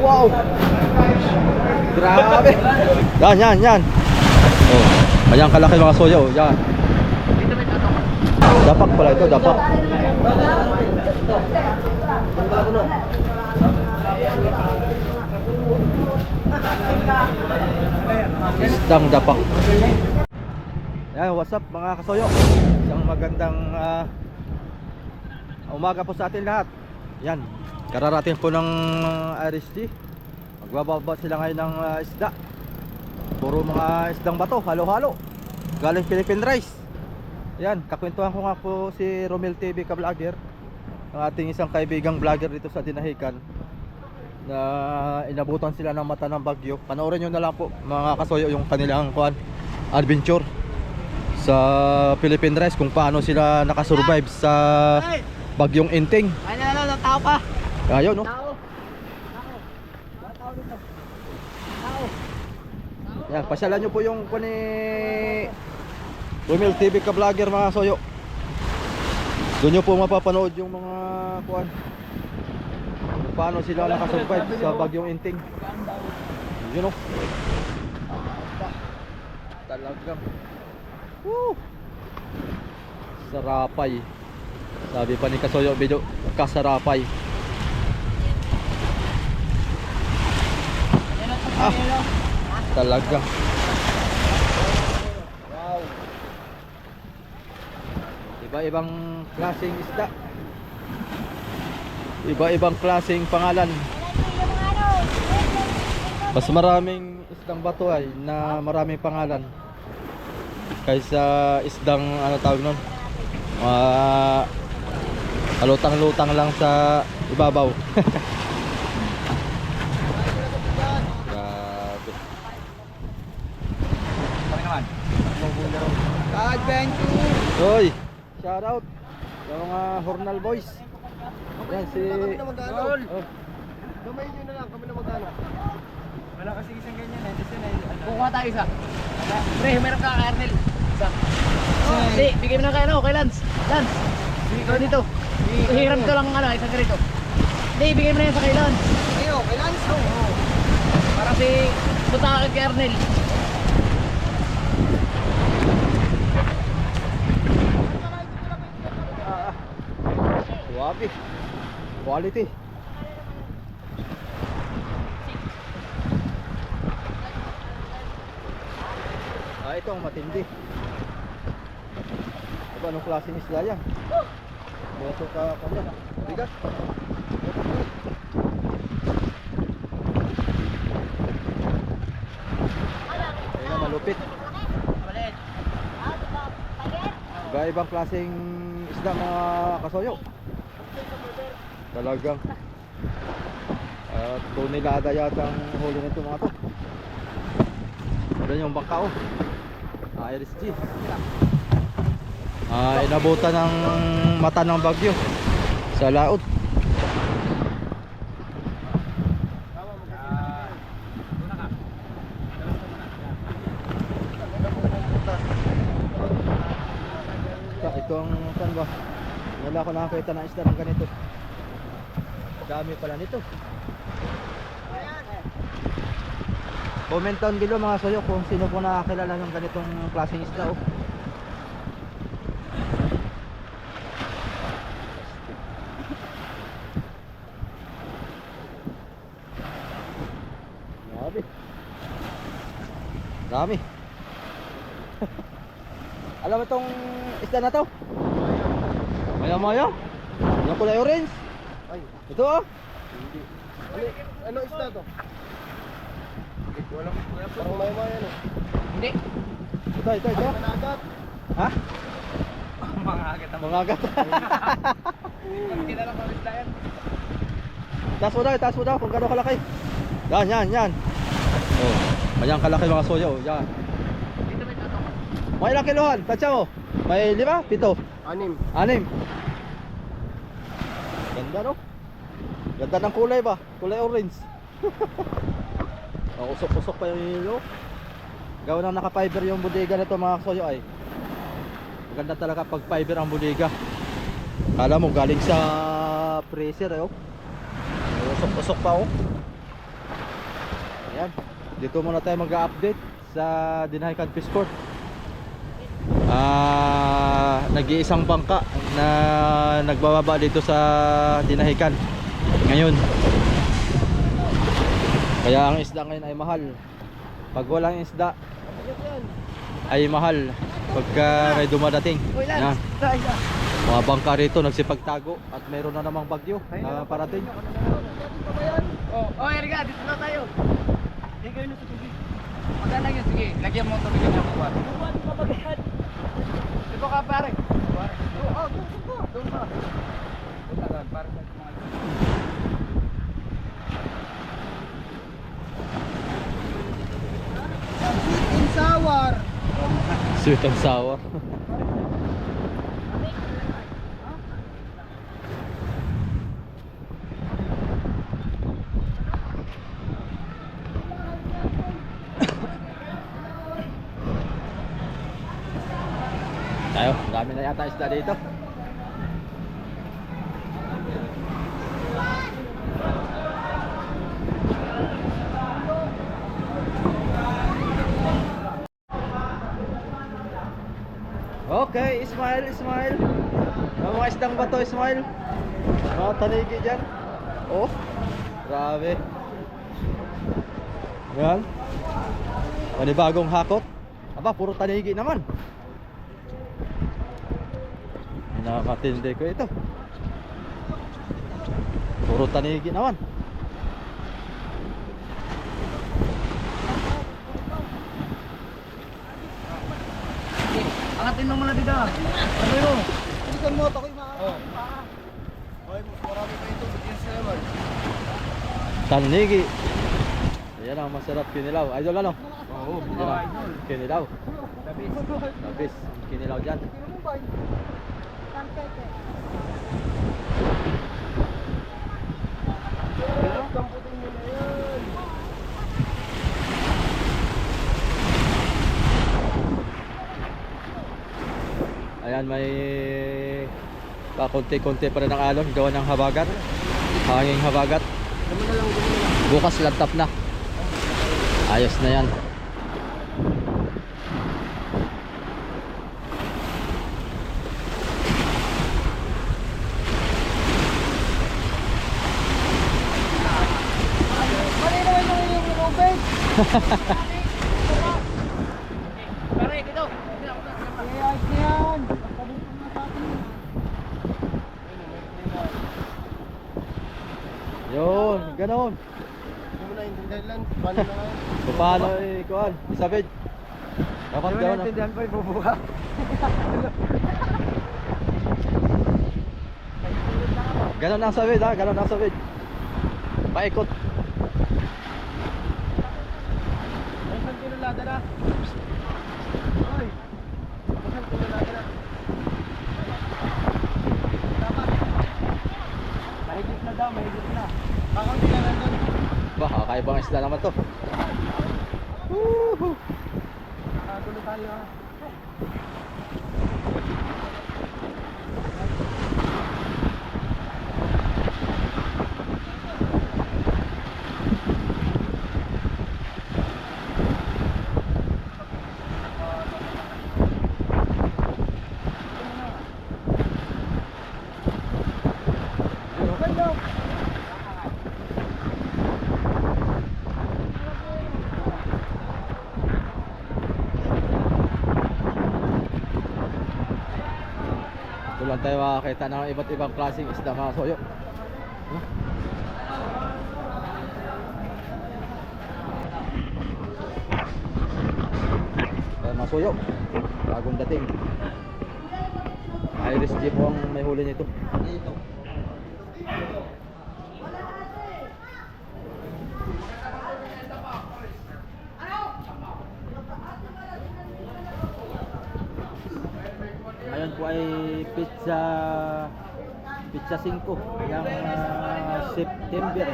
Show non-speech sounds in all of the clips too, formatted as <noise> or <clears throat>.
Wow! Grabe! Yan, yan, yan. Oh, ayan kalaki mga soya, oh. Yan. Dapak pala ito, dapak. Isdang dapak. Yan, what's up mga kasoyo? Isang magandang ah, umaga po sa atin lahat. Yan, kararating po ng RSG. Magbababa sila ngayon ng ah, isda. Puro mga isdang bato, halo-halo. Galing Philippine Rice. Yan, kakwentuhan ko nga po si Romel TV ka-vlogger. Ang ating isang kaibigang vlogger dito sa Dinahican na inabutan sila ng mata ng bagyo. Panoorin nyo na lang po mga kasoyo yung kanilang kuan adventure sa Philippine Rice kung paano sila nakasurvive sa bagyong Inting. Tao pa. Ayun no. Tao. Yan, pasyalan nyo po yung kuni Romel TV ka vlogger mga soyo. Doon nyo po mapapanood yung mga kuan paano sila nakasurvive sa bagyong Inting. Yun no. Talagang Woo! Sarapay. Sabi pa ni Kasoyo video, kasarapay. Ah, talaga. Wow. Iba-ibang klaseng isda. Iba-ibang klaseng pangalan. Mas maraming isdang bato ay na maraming pangalan kaysa isdang ano tawag nun uh, lutang-lutang lang sa ibabaw grabe Adventure. Hoy, shout out sa mga Hornal Boys. Yan si Tol. Gamay nyo na lang, kami na magkano. Wala kasi isang ganyan eh. Kasi na Kukuha tayo isa. Pre, meron ka, Arnel. Isa. Hindi, bigay mo na kay ano, kay Lance. Lance, ko dito. Hiram ko lang ano, isang ganito. Hindi, bigay mo na yan sa kay Lance. Ayo, kay Lance? Oo. Para si, punta ka kay Arnel. Suwabe. Quality. Ah, ito ang matindi. Anong klaseng isda yan? Boto ka kanya. Bigat. Ayun na, malupit. Iba-ibang klaseng isda mga kasoyo. Talagang at tonelada yata ang huli nito mga to. Doon yung bangka oh. Ah, RSG. Ah, inabutan ng mata ng bagyo sa laot. Ito, ito ang saan ba? Wala ko nakakita ng isda ng ganito. Dami pala nito. Comment down below mga soyo kung sino po nakakilala ng ganitong klaseng isda oh. Grabe. Dami. Alam mo itong isda na to? Maya maya. Yung kulay orange. Ay, Ito oh. hindi. Ano, ano isda to? Wala ko kuya. Parang may maya no. Hindi. Ito, ito, ito. Managat. Ha? Mga agat ang Mga agat. Kita lang kami isda yan. taas mo daw, taas mo daw kung gano'ng kalaki. Yan, yan, yan. Oh, ayan kalaki mga soya oh. Yan. Dito may tato. May ilang kilohan? Tansya mo? May lima? Pito? Anim. Anim? Ganda no? Ganda ng kulay ba? Kulay orange. <laughs> oh, usok-usok pa yung hilo. Gawa ng naka-fiber yung bodega nito mga soyo ay. Maganda talaga pag fiber ang bodega. Kala mo galing sa freezer eh oh. Usok-usok pa oh. Ayan. Dito muna tayo mag-update sa Dinahican Fish Port. Ah, nag-iisang bangka na nagbababa dito sa Dinahican ngayon. Kaya ang isda ngayon ay mahal. Pag walang isda ay mahal pagka may dumadating. Yan. Mga bangka rito nagsipagtago at meron na namang bagyo na parating. Oh, oh, Erika, dito na tayo. Hindi kayo na sa tubig. Maganda yun, sige. Lagyan mo ang tubig niya buwan. Buwan. Dito ka, pare. Oh, doon, doon, doon ka. Ka, doon, pare. Sweet and sour. Sweet and sour. Tayo, dami na yata isda dito. Okay, Ismail, Ismail. Ang mga isdang ba to, Ismail? Mga tanigi dyan. Oh, grabe. Yan. Panibagong hakot. Aba, puro tanigi naman. Inamatindi ko ito. Puro tanigi naman. Angatin mo muna dito. Ano yun? Hindi ka mo, ako'y maa. Oh. Mas marami pa ito. Bigyan sila naman. Tanigi. Yan ang masarap kinilaw. Idol ano? Oo, ang idol. Kinilaw. Labis. Labis. Kinilaw dyan. Na yan. Ayan, may pakunti-kunti pa rin ang alon. Gawa ng habagat. Hanging habagat. Bukas lantap na. Ayos na yan. Mali naman yung iyong Robert. Pare, dito. Ay, ayos na yan. Yun, ganon. Hindi mo naintindihan? So, paano eh, kuhan? Isabid. Dapat ganon. ah. pa yung bubuka. Ganon ang sabid ha, ganon ang sabid. Paikot. Ay, saan kinulada na? Ay. Saan kinulada na? Dapat. Mahigit na daw, mahigit na. Ako hindi na nandun. Ba, isla naman to. Tayo makakita ng iba't ibang klaseng isda mga soyo. Huh? Kaya mga soyo, bagong dating. Iris po ang may huli nito. sa 5 ng uh, September.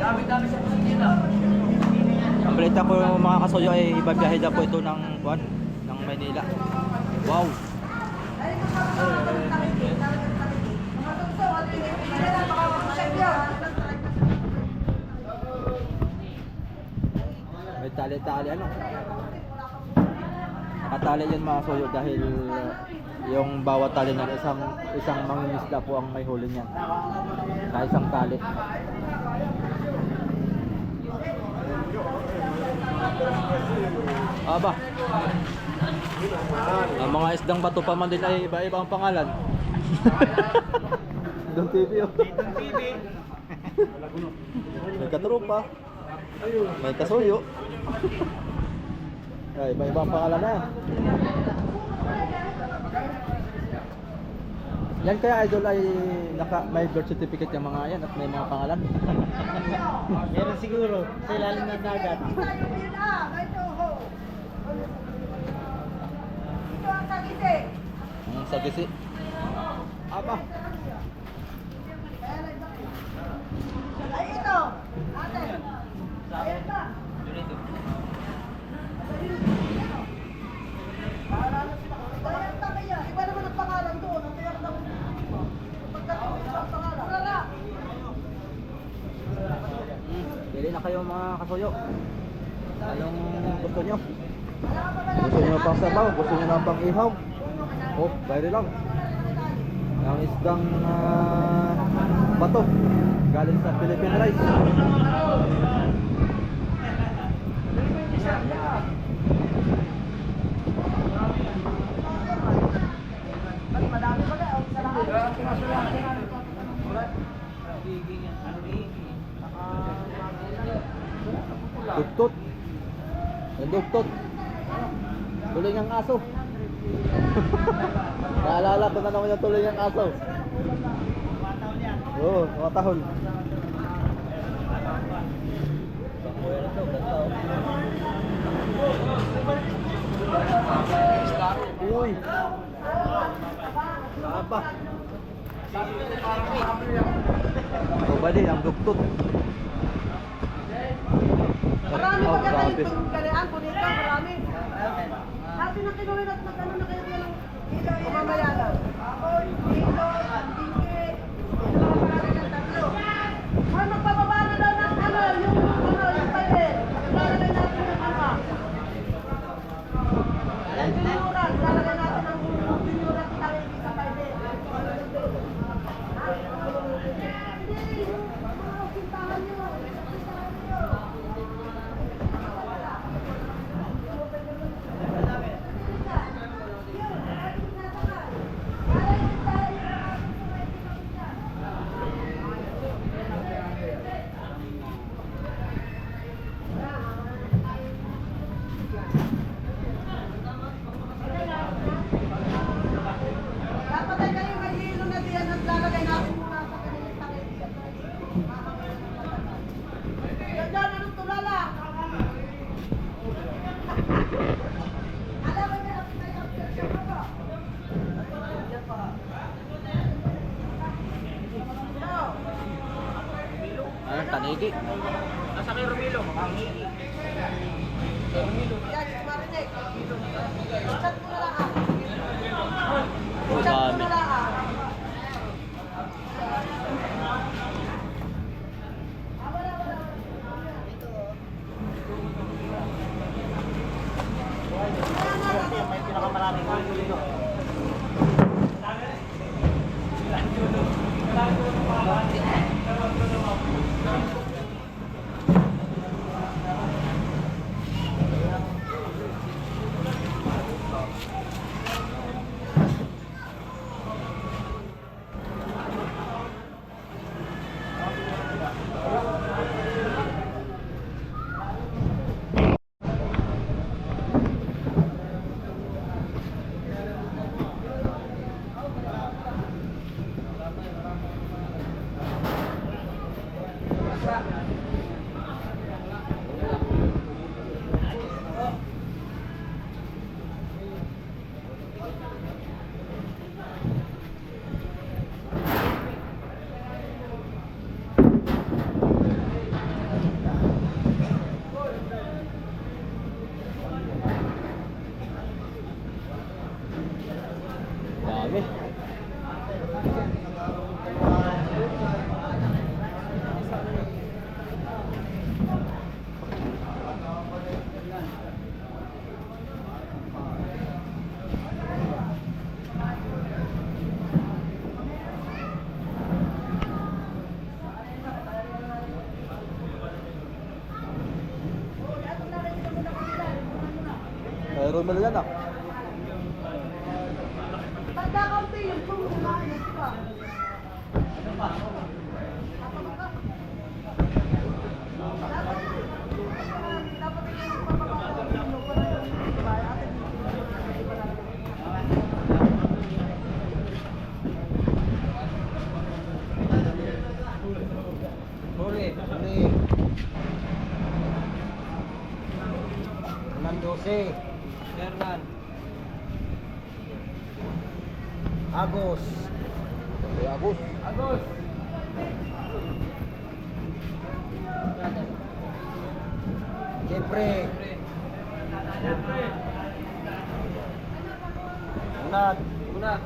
Dami-dami sa kusina. Ang balita po mga kasoyo ay ibabiyahe na po ito ng buwan ng Manila. Wow! May tali-tali ano? Nakatali yun mga kasuyo dahil uh, yung bawat tali na isang isang mangingisda po ang may huli niyan. Sa isang tali. Aba. Ang mga isdang bato pa man din ay iba-iba ang pangalan. <laughs> Dong TV oh. May katrupa. May kasuyo. Ay, iba-iba ang pangalan na. Yan kaya idol ay naka, may birth certificate yung mga yan at may mga pangalan. Meron siguro sa ilalim ng dagat. Ang sagisi. Aba. Ay, ito. Ate. Ayan na. Ayan na kaya. Iba naman ang pangalan doon. Ang tiyak ng pagdating sa pangalan. Wala. Pili na kasuyo. Anong gusto nyo? Gusto nyo pang sabaw? Gusto nyo na pang ihaw? Oh, bayari lang. Ang isdang ah, bato. Galing sa Philippine Rice. Madami pa kaya. Sa lahat. Tutut. Yung dugtot. Tuloy ng aso. Naalala ko na naman yung tuloy ng aso. Oo, mga tahol. Uy! Apa? Ito ba din, ang dugtot. Marami Oh, grabe. itong galian. Bonita. Marami. Dati na kinuwi at magkano na kayo ng pamamayanan. Dito, Antique. Tatlo. Belgrano. Hernan. Agos. Agus. Agos. Jeffrey. Unad. Unad.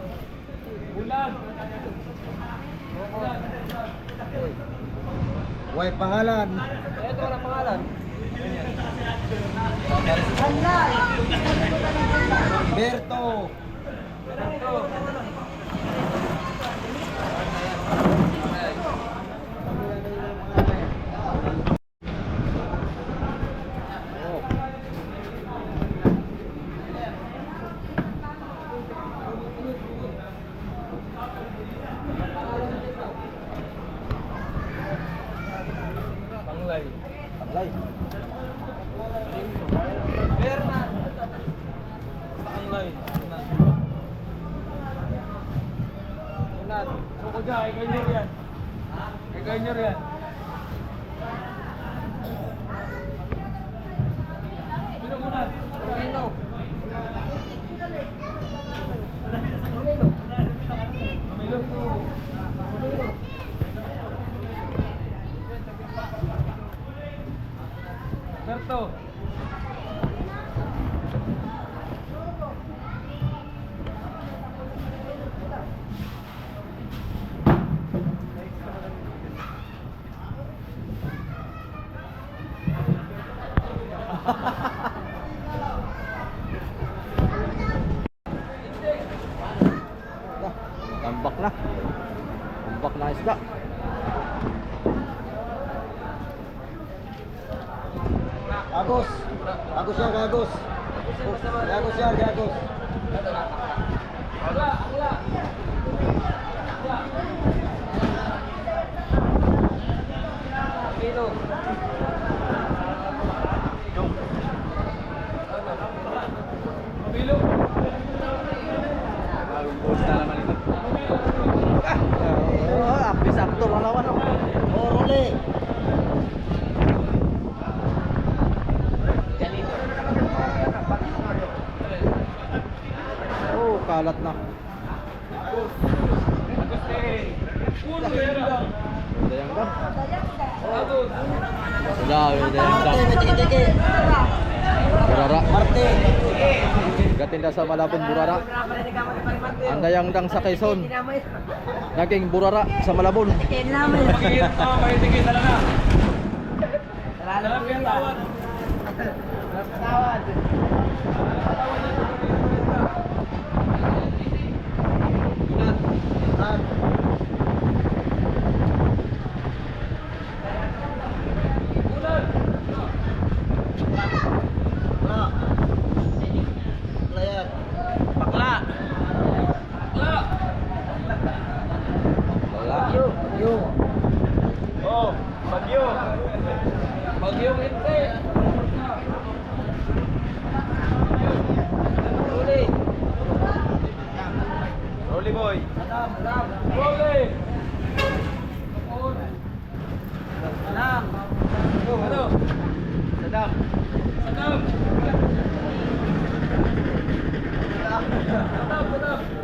Unad. Way pangalan. Ito ang pangalan. Berto. Panglay. Panglay. Berna. Ganyan yan. Ganyan yan. Sino unad? Sino? Berto. Na, tambak na. Tambak na isda. Agos. Agos yan, Agos. Agos yan, Agos. Kilo. Mabilo. Oh, apis aktor ang lawan oh. Oh, Role. Oh, kalat na. Dayang dam. Dam. Tiki-tiki. Burara. Gatinda sa Malabon, Burara. Ang dayang dang sa Quezon. Naging Burara sa Malabon. Unad. <laughs> Bakla. Bakla yan. Bakla. Wala. Bagyo. Oh, bagyo. Bagyo hindi. Ruli. Ruli boy. Salam, salam. Ruli. Salam. Ano? Saddam. Saddam. Saddam, Saddam.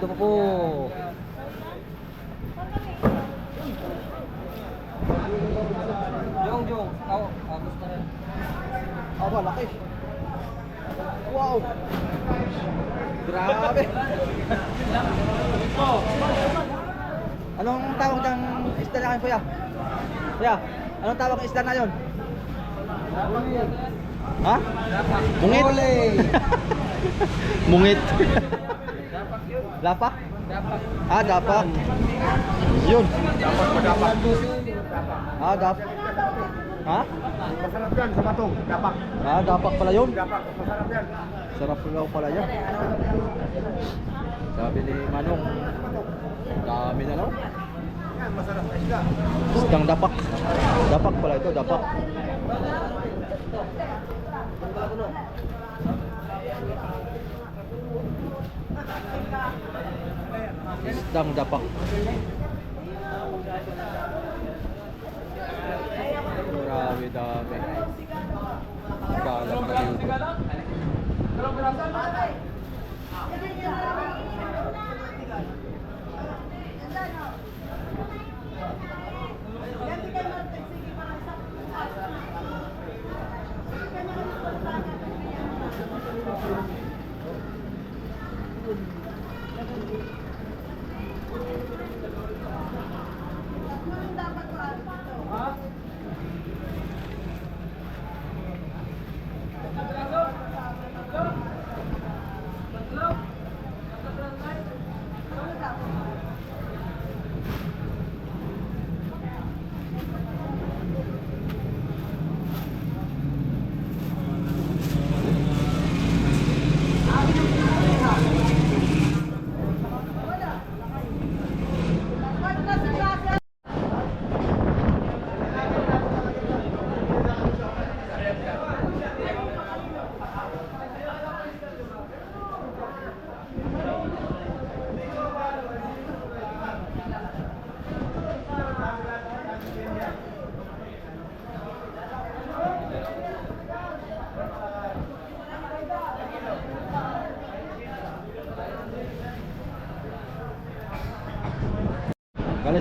doon po. Jong, Jong. Ako, agos na rin. Aba, laki. Wow. Grabe. Anong tawag ng isda na kayo, kuya? Kuya, anong tawag ng isda na yun? Ha? Mungit? Huli. <laughs> Mungit. Lapak? Ah, dapak. Yun. Dapat pa dapat. Ah, dap. Ha? Masarap yan sa batong. Dapat. Ah, dapak pala yun. Dapat. Masarap yan. Sarap daw pala yan. Sabi ni Manong, dami na lang. Yan, masarap na isda. Isdang dapak. Dapak pala ito, dapak. Isdang dapak. Grabe dami. Galang na dito.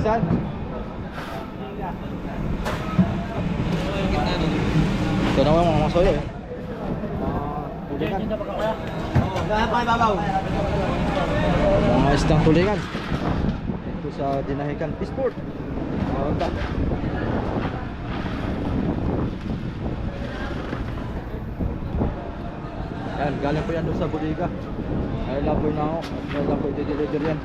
Galisan? Ito naman mga masoyo eh. Mga tulingan. Dahil pa ibabaw. Mga isdang tulingan. Ito sa Dinahican Peaceport. Maganda. Yan, galing po yan doon sa bodega. Ay lang po na ako. Ay lang po i-deliver yan.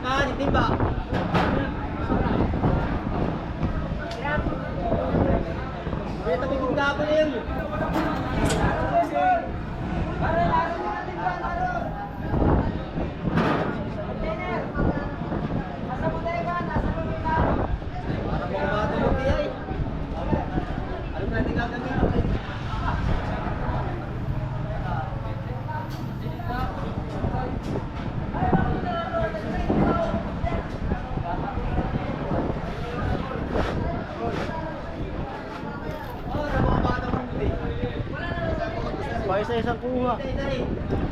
Ah, timba. Ito may gugapon na yun. Parang mga bata mo kaya eh. Ano ba natin gagawin? Bakit sa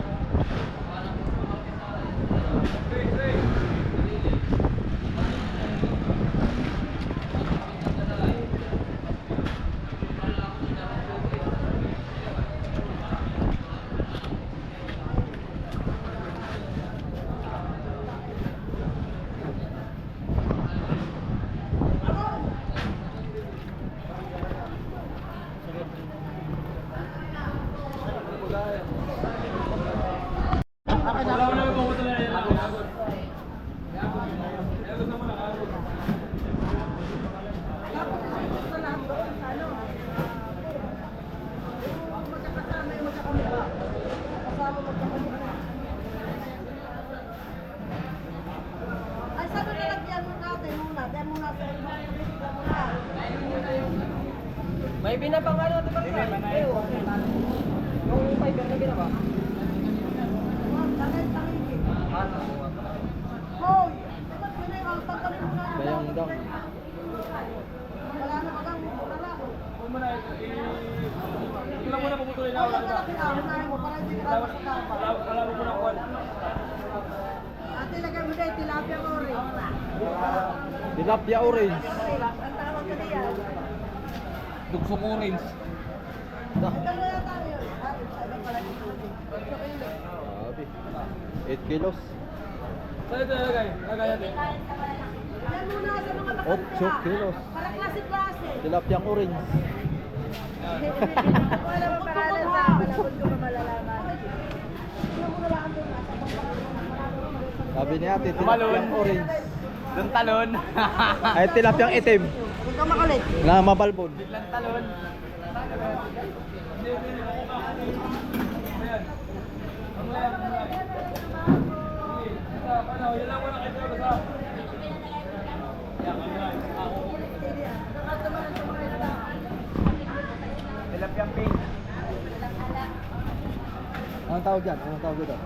binabang ano ito ba? Yung fiber na binaba. Hoy! Bayang dang. Wala na bagang wala. Huwag mo na, eh, lang muna puputulin na wala na. Wala mo muna kuwan. Ate, mo tilapia mo rin. Tilapia orange. Ang tawag ka diyan. Dugsong orange. Sabi pala dito. Grabe. 8 kilos. Saan ito lagay? Lagay natin. Yan muna sa mga bakante. 8 kilos. Para klase-klase. Tilapia orange. Wala mo pangalan sa malabot ko malalaman. Sabi ni ate, orange. Doon talon. Ay, tilapiang itim. Huwag ka makulit. Na mabalbon. Biglang talon. Anong tawag dyan? Anong tawag dito?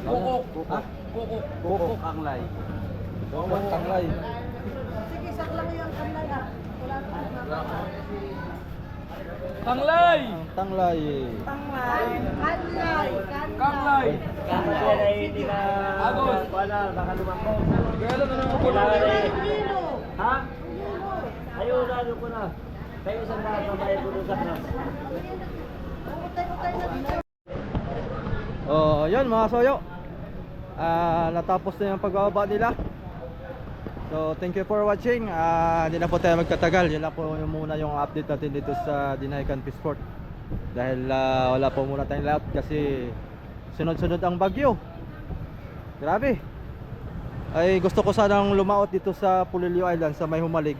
Kukuk. Kukuk. Ha? Kukuk. Kukuk ang lay. Kukuk. Tanglay. Sige, sak lang yung kanlay ah. Wala na. Tanglay! Ang tanglay. Tanglay. Kanlay. Kanglay! Agos! Kaya lang ano ang pula Kilo. Ha? Ayun, ano ko na. Kayo sa mga babae ko doon sa na dito. Oh, yun mga soyo. Ah, natapos na yung pagbababa nila. So, thank you for watching. Ah, hindi na po tayo magtatagal. Yun lang po yung muna yung update natin dito sa Dinaycan Peaceport. Dahil ah, wala po muna tayong layout kasi sunod-sunod ang bagyo. Grabe. Ay gusto ko sanang lumaot dito sa Pulilio Island sa May Humalig.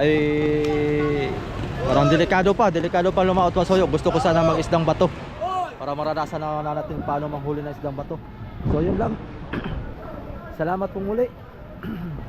Ay parang delikado pa, delikado pa lumaot pa soyo. Gusto ko sana mag-isdang bato para maranasan na natin paano manghuli ng isdang bato. So yun lang. <clears throat> Salamat pong muli. <clears throat>